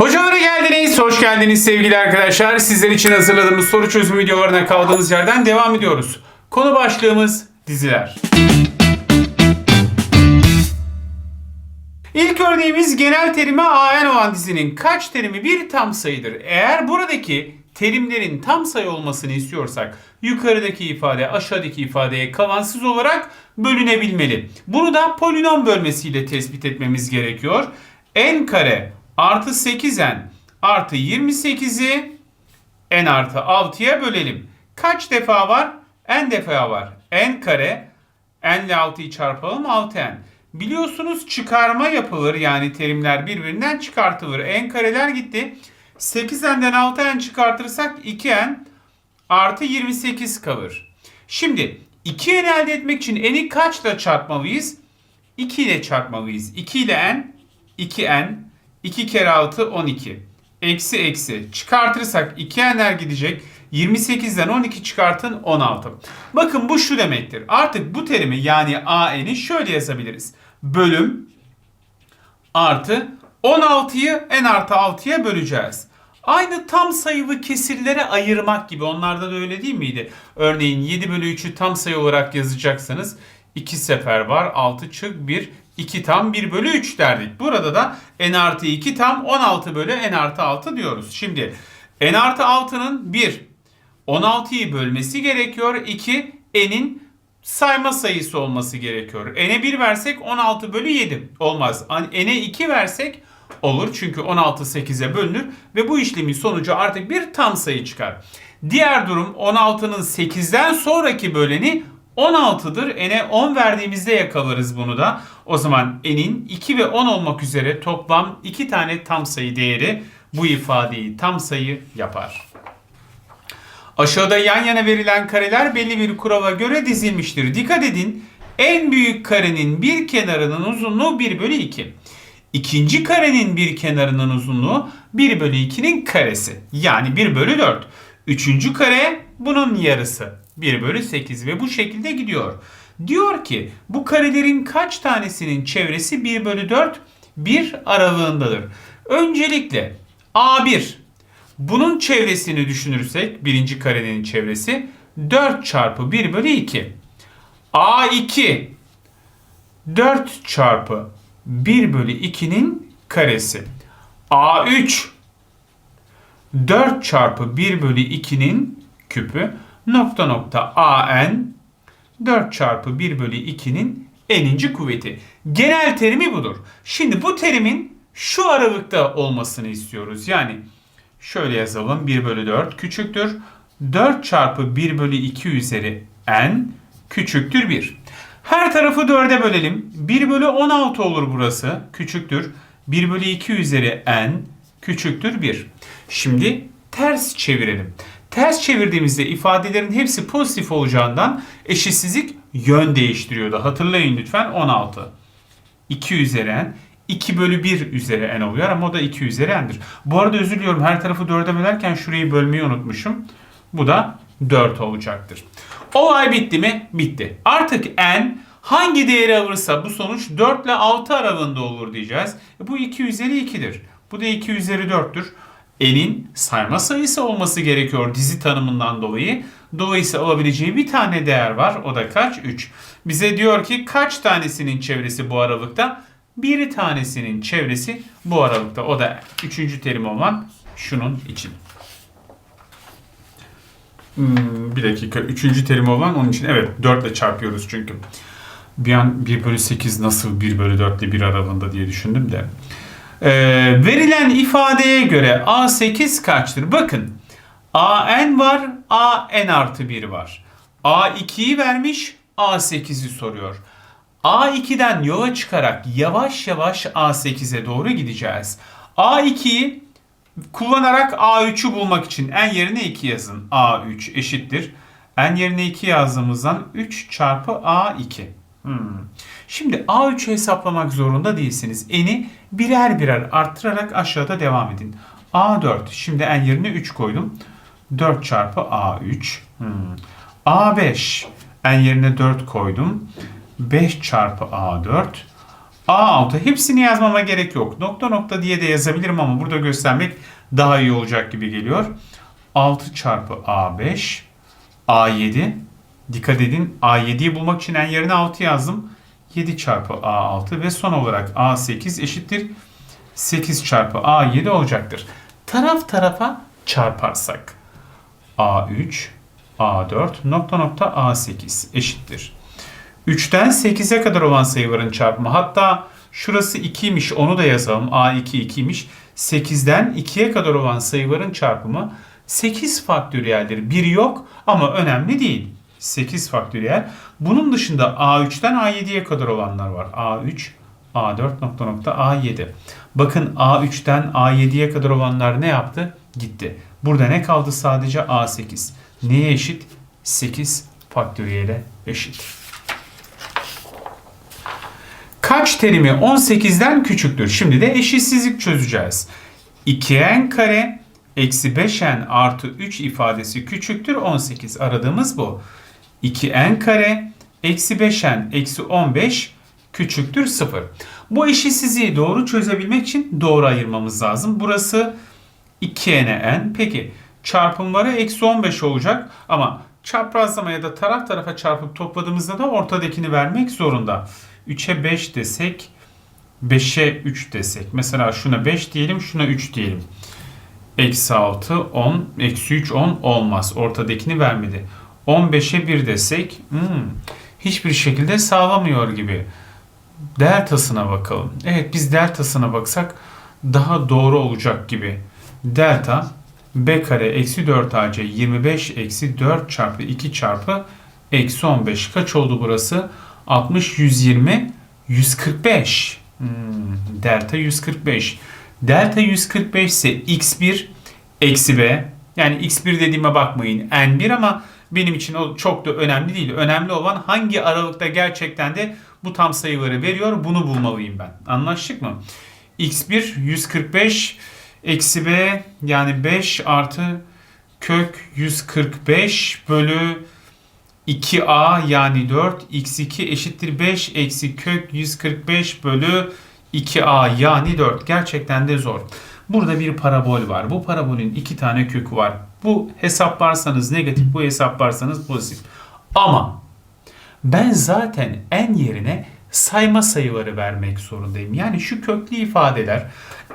Hocalara geldiniz, hoş geldiniz sevgili arkadaşlar. Sizler için hazırladığımız soru çözüm videolarına kaldığımız yerden devam ediyoruz. Konu başlığımız diziler. İlk örneğimiz genel terime AN olan dizinin kaç terimi bir tam sayıdır? Eğer buradaki terimlerin tam sayı olmasını istiyorsak yukarıdaki ifade aşağıdaki ifadeye kalansız olarak bölünebilmeli. Bunu da polinom bölmesiyle tespit etmemiz gerekiyor. n kare artı 8n artı 28'i n artı 6'ya bölelim. Kaç defa var? n defa var. n kare n ile 6'yı çarpalım 6n. Biliyorsunuz çıkarma yapılır yani terimler birbirinden çıkartılır. n kareler gitti. 8n'den 6n çıkartırsak 2n artı 28 kalır. Şimdi 2n elde etmek için n'i kaçla çarpmalıyız? 2 ile çarpmalıyız. 2 ile n 2n 2 kere 6 12. Eksi eksi. Çıkartırsak 2n'ler gidecek. 28'den 12 çıkartın 16. Bakın bu şu demektir. Artık bu terimi yani AN'i şöyle yazabiliriz. Bölüm artı 16'yı n artı 6'ya böleceğiz. Aynı tam sayılı kesirlere ayırmak gibi. Onlarda da öyle değil miydi? Örneğin 7 bölü 3'ü tam sayı olarak yazacaksanız 2 sefer var. 6 çık 1. 2 tam 1 bölü 3 derdik. Burada da n artı 2 tam 16 bölü n artı 6 diyoruz. Şimdi n artı 6'nın 1 16'yı bölmesi gerekiyor. 2 n'in sayma sayısı olması gerekiyor. n'e 1 versek 16 bölü 7 olmaz. n'e 2 versek olur. Çünkü 16 8'e bölünür ve bu işlemin sonucu artık bir tam sayı çıkar. Diğer durum 16'nın 8'den sonraki böleni 16'dır. N'e 10 verdiğimizde yakalarız bunu da. O zaman n'in 2 ve 10 olmak üzere toplam 2 tane tam sayı değeri bu ifadeyi tam sayı yapar. Aşağıda yan yana verilen kareler belli bir kurala göre dizilmiştir. Dikkat edin en büyük karenin bir kenarının uzunluğu 1 bölü 2. İkinci karenin bir kenarının uzunluğu 1 bölü 2'nin karesi. Yani 1 bölü 4. Üçüncü kare bunun yarısı. 1 bölü 8 ve bu şekilde gidiyor. Diyor ki bu karelerin kaç tanesinin çevresi 1 bölü 4 bir aralığındadır. Öncelikle A1 bunun çevresini düşünürsek birinci karenin çevresi 4 çarpı 1 bölü 2. A2 4 çarpı 1 bölü 2'nin karesi. A3 4 çarpı 1 bölü 2'nin küpü nokta nokta AN 4 çarpı 1 bölü 2'nin eninci kuvveti. Genel terimi budur. Şimdi bu terimin şu aralıkta olmasını istiyoruz. Yani şöyle yazalım 1 bölü 4 küçüktür. 4 çarpı 1 bölü 2 üzeri n küçüktür 1. Her tarafı 4'e bölelim. 1 bölü 16 olur burası. Küçüktür. 1 bölü 2 üzeri n küçüktür 1. Şimdi ters çevirelim. Ters çevirdiğimizde ifadelerin hepsi pozitif olacağından eşitsizlik yön değiştiriyordu. Hatırlayın lütfen 16. 2 üzeri n 2 bölü 1 üzeri n oluyor ama o da 2 üzeri n'dir. Bu arada özür diliyorum her tarafı 4'e bölerken şurayı bölmeyi unutmuşum. Bu da 4 olacaktır. Olay bitti mi? Bitti. Artık n hangi değeri alırsa bu sonuç 4 ile 6 aralığında olur diyeceğiz. E bu 2 üzeri 2'dir. Bu da 2 üzeri 4'tür. N'in sayma sayısı olması gerekiyor dizi tanımından dolayı. Dolayısıyla alabileceği bir tane değer var. O da kaç? 3. Bize diyor ki kaç tanesinin çevresi bu aralıkta? Bir tanesinin çevresi bu aralıkta. O da üçüncü terim olan şunun için. Hmm, bir dakika. Üçüncü terim olan onun için. Evet 4 ile çarpıyoruz çünkü. Bir an 1 bölü 8 nasıl 1 bölü 4 ile 1 aralığında diye düşündüm de. Ee, verilen ifadeye göre A8 kaçtır? Bakın AN var, AN artı 1 var. A2'yi vermiş, A8'i soruyor. A2'den yola çıkarak yavaş yavaş A8'e doğru gideceğiz. A2'yi kullanarak A3'ü bulmak için n yerine 2 yazın. A3 eşittir. n yerine 2 yazdığımızdan 3 çarpı A2. Hmm. Şimdi A3'ü hesaplamak zorunda değilsiniz. N'i birer birer arttırarak aşağıda devam edin. A4. Şimdi n yerine 3 koydum. 4 çarpı A3. Hmm. A5. n yerine 4 koydum. 5 çarpı A4. A6 hepsini yazmama gerek yok. Nokta nokta diye de yazabilirim ama burada göstermek daha iyi olacak gibi geliyor. 6 çarpı A5 A7 dikkat edin A7'yi bulmak için en yerine 6 yazdım. 7 çarpı A6 ve son olarak A8 eşittir 8 çarpı A7 olacaktır. Taraf tarafa çarparsak A3 A4 nokta nokta A8 eşittir. 3'ten 8'e kadar olan sayıların çarpımı. Hatta şurası 2'ymiş onu da yazalım. A2 2'ymiş. 8'den 2'ye kadar olan sayıların çarpımı 8 faktöriyeldir. 1 yok ama önemli değil. 8 faktöriyel. Bunun dışında A3'ten A7'ye kadar olanlar var. A3, A4 nokta nokta A7. Bakın A3'ten A7'ye kadar olanlar ne yaptı? Gitti. Burada ne kaldı? Sadece A8. Neye eşit? 8 faktöriyele eşit. Kaç terimi 18'den küçüktür? Şimdi de eşitsizlik çözeceğiz. 2n kare eksi 5n artı 3 ifadesi küçüktür 18. Aradığımız bu. 2n kare eksi 5n eksi 15 küçüktür 0. Bu eşitsizliği doğru çözebilmek için doğru ayırmamız lazım. Burası 2n'e n. Peki çarpımları eksi 15 olacak ama çaprazlama ya da taraf tarafa çarpıp topladığımızda da ortadakini vermek zorunda. 3'e 5 desek 5'e 3 desek. Mesela şuna 5 diyelim şuna 3 diyelim. Eksi 6 10 eksi 3 10 olmaz. Ortadakini vermedi. 15'e 1 desek hmm, hiçbir şekilde sağlamıyor gibi. Deltasına bakalım. Evet biz deltasına baksak daha doğru olacak gibi. Delta b kare eksi 4 ac 25 eksi 4 çarpı 2 çarpı eksi 15 kaç oldu burası? 60 120 145. Hmm, delta 145. Delta 145 ise x1 eksi b. Yani x1 dediğime bakmayın n1 ama benim için o çok da önemli değil. Önemli olan hangi aralıkta gerçekten de bu tam sayıları veriyor bunu bulmalıyım ben. Anlaştık mı? x1 145 eksi b yani 5 artı kök 145 bölü 2a yani 4 x2 eşittir 5 eksi kök 145 bölü 2a yani 4. Gerçekten de zor. Burada bir parabol var. Bu parabolün iki tane kökü var. Bu hesaplarsanız negatif, bu hesaplarsanız pozitif. Ama ben zaten en yerine sayma sayıları vermek zorundayım. Yani şu köklü ifadeler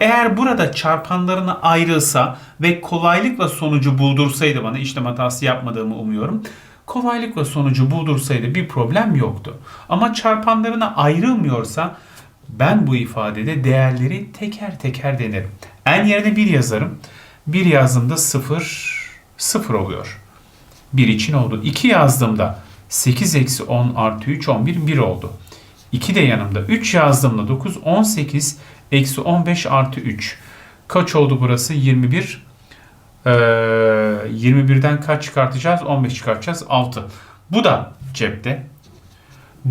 eğer burada çarpanlarına ayrılsa ve kolaylıkla sonucu buldursaydı bana işlem hatası yapmadığımı umuyorum kolaylıkla sonucu buldursaydı bir problem yoktu. Ama çarpanlarına ayrılmıyorsa ben bu ifadede değerleri teker teker denerim. En yerine 1 yazarım. 1 yazdığımda 0, 0 oluyor. 1 için oldu. 2 yazdığımda 8 eksi 10 artı 3 11 1 oldu. 2 de yanımda 3 yazdığımda 9 18 eksi 15 artı 3. Kaç oldu burası? 21 ee, 21'den kaç çıkartacağız? 15 çıkartacağız. 6. Bu da cepte.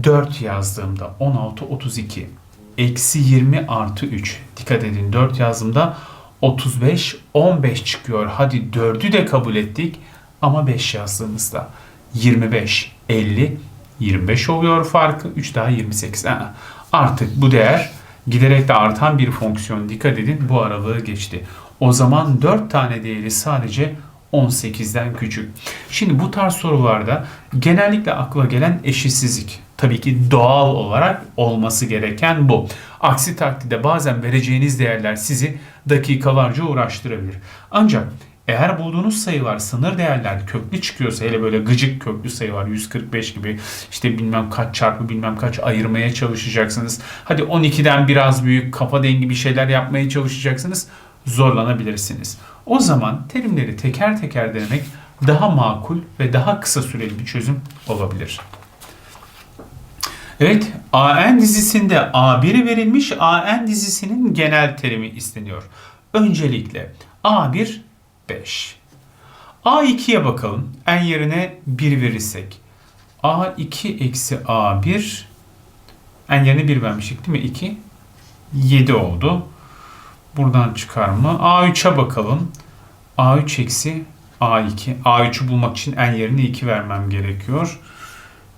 4 yazdığımda 16, 32. Eksi 20 artı 3. Dikkat edin 4 yazdığımda 35, 15 çıkıyor. Hadi 4'ü de kabul ettik. Ama 5 yazdığımızda 25, 50, 25 oluyor farkı. 3 daha 28. Ha, artık bu değer giderek de artan bir fonksiyon. Dikkat edin bu aralığı geçti. O zaman 4 tane değeri sadece 18'den küçük. Şimdi bu tarz sorularda genellikle akla gelen eşitsizlik. Tabii ki doğal olarak olması gereken bu. Aksi takdirde bazen vereceğiniz değerler sizi dakikalarca uğraştırabilir. Ancak eğer bulduğunuz sayılar sınır değerler köklü çıkıyorsa hele böyle gıcık köklü sayı var 145 gibi işte bilmem kaç çarpı bilmem kaç ayırmaya çalışacaksınız. Hadi 12'den biraz büyük kafa dengi bir şeyler yapmaya çalışacaksınız zorlanabilirsiniz. O zaman terimleri teker teker denemek daha makul ve daha kısa süreli bir çözüm olabilir. Evet, AN dizisinde A1'i verilmiş AN dizisinin genel terimi isteniyor. Öncelikle A1 5. A2'ye bakalım. En yerine 1 verirsek. A2 eksi A1 en yerine 1 vermiştik değil mi? 2 7 oldu. Buradan çıkarma. A3'e bakalım. A3 eksi A2. A3'ü bulmak için en yerine 2 vermem gerekiyor.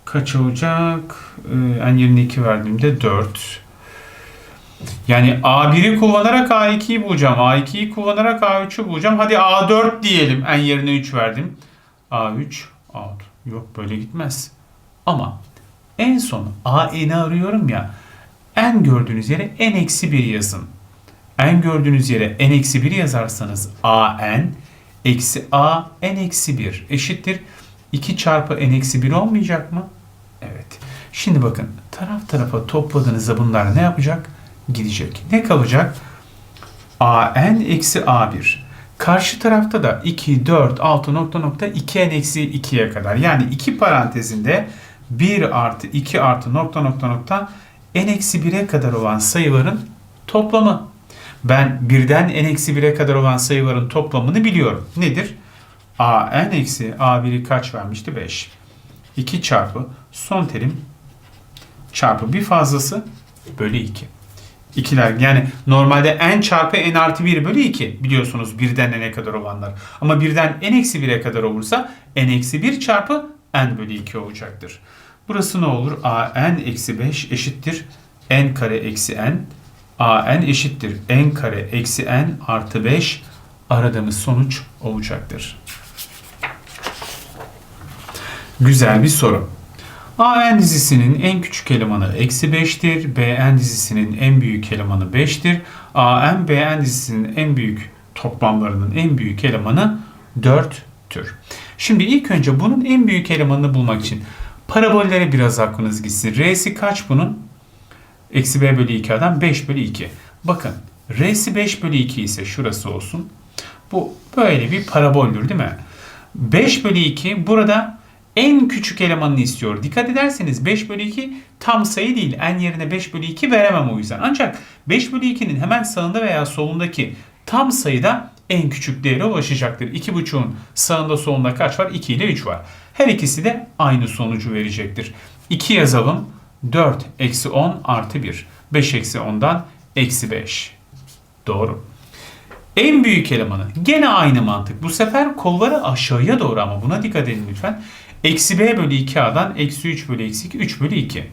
Kaç olacak? Ee, en yerine 2 verdiğimde 4. Yani A1'i kullanarak A2'yi bulacağım. A2'yi kullanarak A3'ü bulacağım. Hadi A4 diyelim. En yerine 3 verdim. A3, A4. Yok böyle gitmez. Ama en son AN'i arıyorum ya. En gördüğünüz yere n eksi 1 yazın. En gördüğünüz yere n eksi 1 yazarsanız AN eksi A n eksi 1 eşittir. 2 çarpı n eksi 1 olmayacak mı? Evet. Şimdi bakın taraf tarafa topladığınızda bunlar ne yapacak? Gidecek. Ne kalacak? AN eksi A1. Karşı tarafta da 2, 4, 6 nokta nokta 2n eksi 2'ye kadar. Yani iki parantezinde 1 artı 2 artı nokta nokta nokta n eksi 1'e kadar olan sayıların toplamı. Ben birden n eksi 1'e kadar olan sayıların toplamını biliyorum. Nedir? a n eksi a1'i kaç vermişti? 5. 2 çarpı son terim çarpı bir fazlası bölü 2. İkiler yani normalde n çarpı n artı 1 bölü 2 biliyorsunuz birden n'e kadar olanlar. Ama birden n eksi 1'e kadar olursa n eksi 1 çarpı n bölü 2 olacaktır. Burası ne olur? a n eksi 5 eşittir n kare eksi n. a n eşittir n kare eksi n artı 5 aradığımız sonuç olacaktır. Güzel bir soru. AN dizisinin en küçük elemanı eksi 5'tir. BN dizisinin en büyük elemanı 5'tir. AN, BN dizisinin en büyük toplamlarının en büyük elemanı 4'tür. Şimdi ilk önce bunun en büyük elemanını bulmak için parabollere biraz aklınız gitsin. R'si kaç bunun? Eksi B bölü 2'den 5 bölü 2. Bakın R'si 5 bölü 2 ise şurası olsun. Bu böyle bir paraboldür değil mi? 5 bölü 2 burada en küçük elemanını istiyor. Dikkat ederseniz 5 bölü 2 tam sayı değil. En yerine 5 bölü 2 veremem o yüzden. Ancak 5 bölü 2'nin hemen sağında veya solundaki tam sayıda en küçük değere ulaşacaktır. 2,5'un sağında solunda kaç var? 2 ile 3 var. Her ikisi de aynı sonucu verecektir. 2 yazalım. 4 eksi 10 artı 1. 5 eksi 10'dan eksi 5. Doğru. En büyük elemanı gene aynı mantık. Bu sefer kolları aşağıya doğru ama buna dikkat edin lütfen. Eksi b bölü 2a'dan eksi 3 bölü eksi 2 3 bölü 2.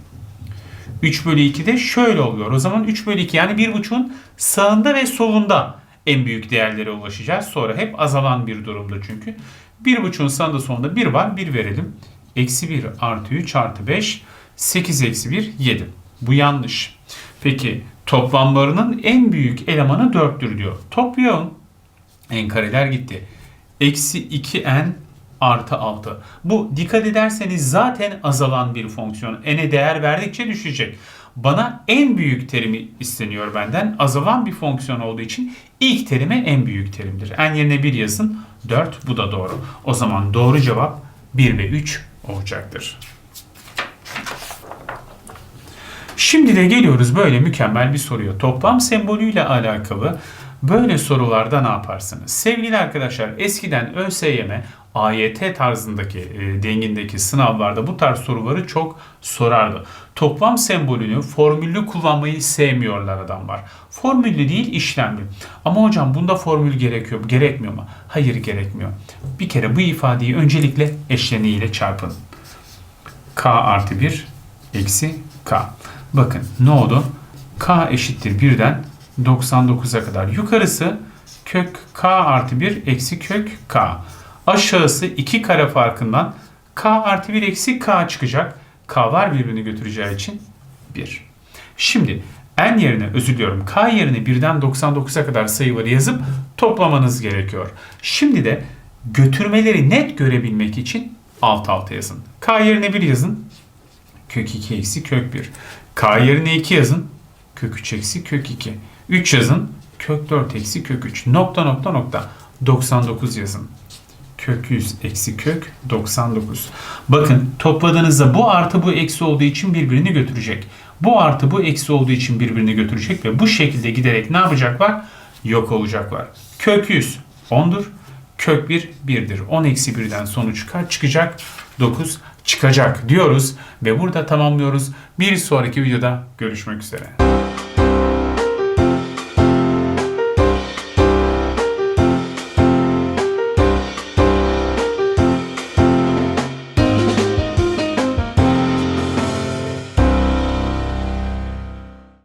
3 bölü 2 de şöyle oluyor. O zaman 3 bölü 2 yani 1,5'un sağında ve solunda en büyük değerlere ulaşacağız. Sonra hep azalan bir durumda çünkü. 1,5'un sağında solunda 1 var. 1 verelim. Eksi 1 artı 3 artı 5. 8 eksi 1 7. Bu yanlış. Peki toplamlarının en büyük elemanı 4'tür diyor. Toplayalım. En kareler gitti. Eksi 2n artı 6. Bu dikkat ederseniz zaten azalan bir fonksiyon. n'e değer verdikçe düşecek. Bana en büyük terimi isteniyor benden. Azalan bir fonksiyon olduğu için ilk terime en büyük terimdir. n yerine 1 yazın. 4 bu da doğru. O zaman doğru cevap 1 ve 3 olacaktır. Şimdi de geliyoruz böyle mükemmel bir soruya. Toplam sembolüyle alakalı böyle sorularda ne yaparsınız? Sevgili arkadaşlar eskiden ÖSYM AYT tarzındaki e, dengindeki sınavlarda bu tarz soruları çok sorardı. Toplam sembolünü formüllü kullanmayı sevmiyorlar adamlar. Formüllü değil işlemli. Ama hocam bunda formül gerekiyor. Gerekmiyor mu? Hayır gerekmiyor. Bir kere bu ifadeyi öncelikle eşleniğiyle çarpın. K artı 1 eksi K. Bakın ne oldu? K eşittir 1'den 99'a kadar. Yukarısı kök K artı 1 eksi kök K. Aşağısı 2 kare farkından K artı 1 eksi K çıkacak. K'lar birbirini götüreceği için 1. Şimdi n yerine özür diliyorum K yerine 1'den 99'a kadar sayıları yazıp toplamanız gerekiyor. Şimdi de götürmeleri net görebilmek için alt alta yazın. K yerine 1 yazın. Kök 2 eksi kök 1. K yerine 2 yazın. Kök 3 eksi kök 2. 3 yazın. Kök 4 eksi kök 3. Nokta nokta nokta. 99 yazın. Kök 100 eksi kök 99. Bakın topladığınızda bu artı bu eksi olduğu için birbirini götürecek. Bu artı bu eksi olduğu için birbirini götürecek ve bu şekilde giderek ne yapacaklar? Yok olacaklar. Kök 100 10'dur. Kök 1 1'dir. 10 eksi 1'den sonuç kaç çıkacak? 9 çıkacak diyoruz ve burada tamamlıyoruz. Bir sonraki videoda görüşmek üzere.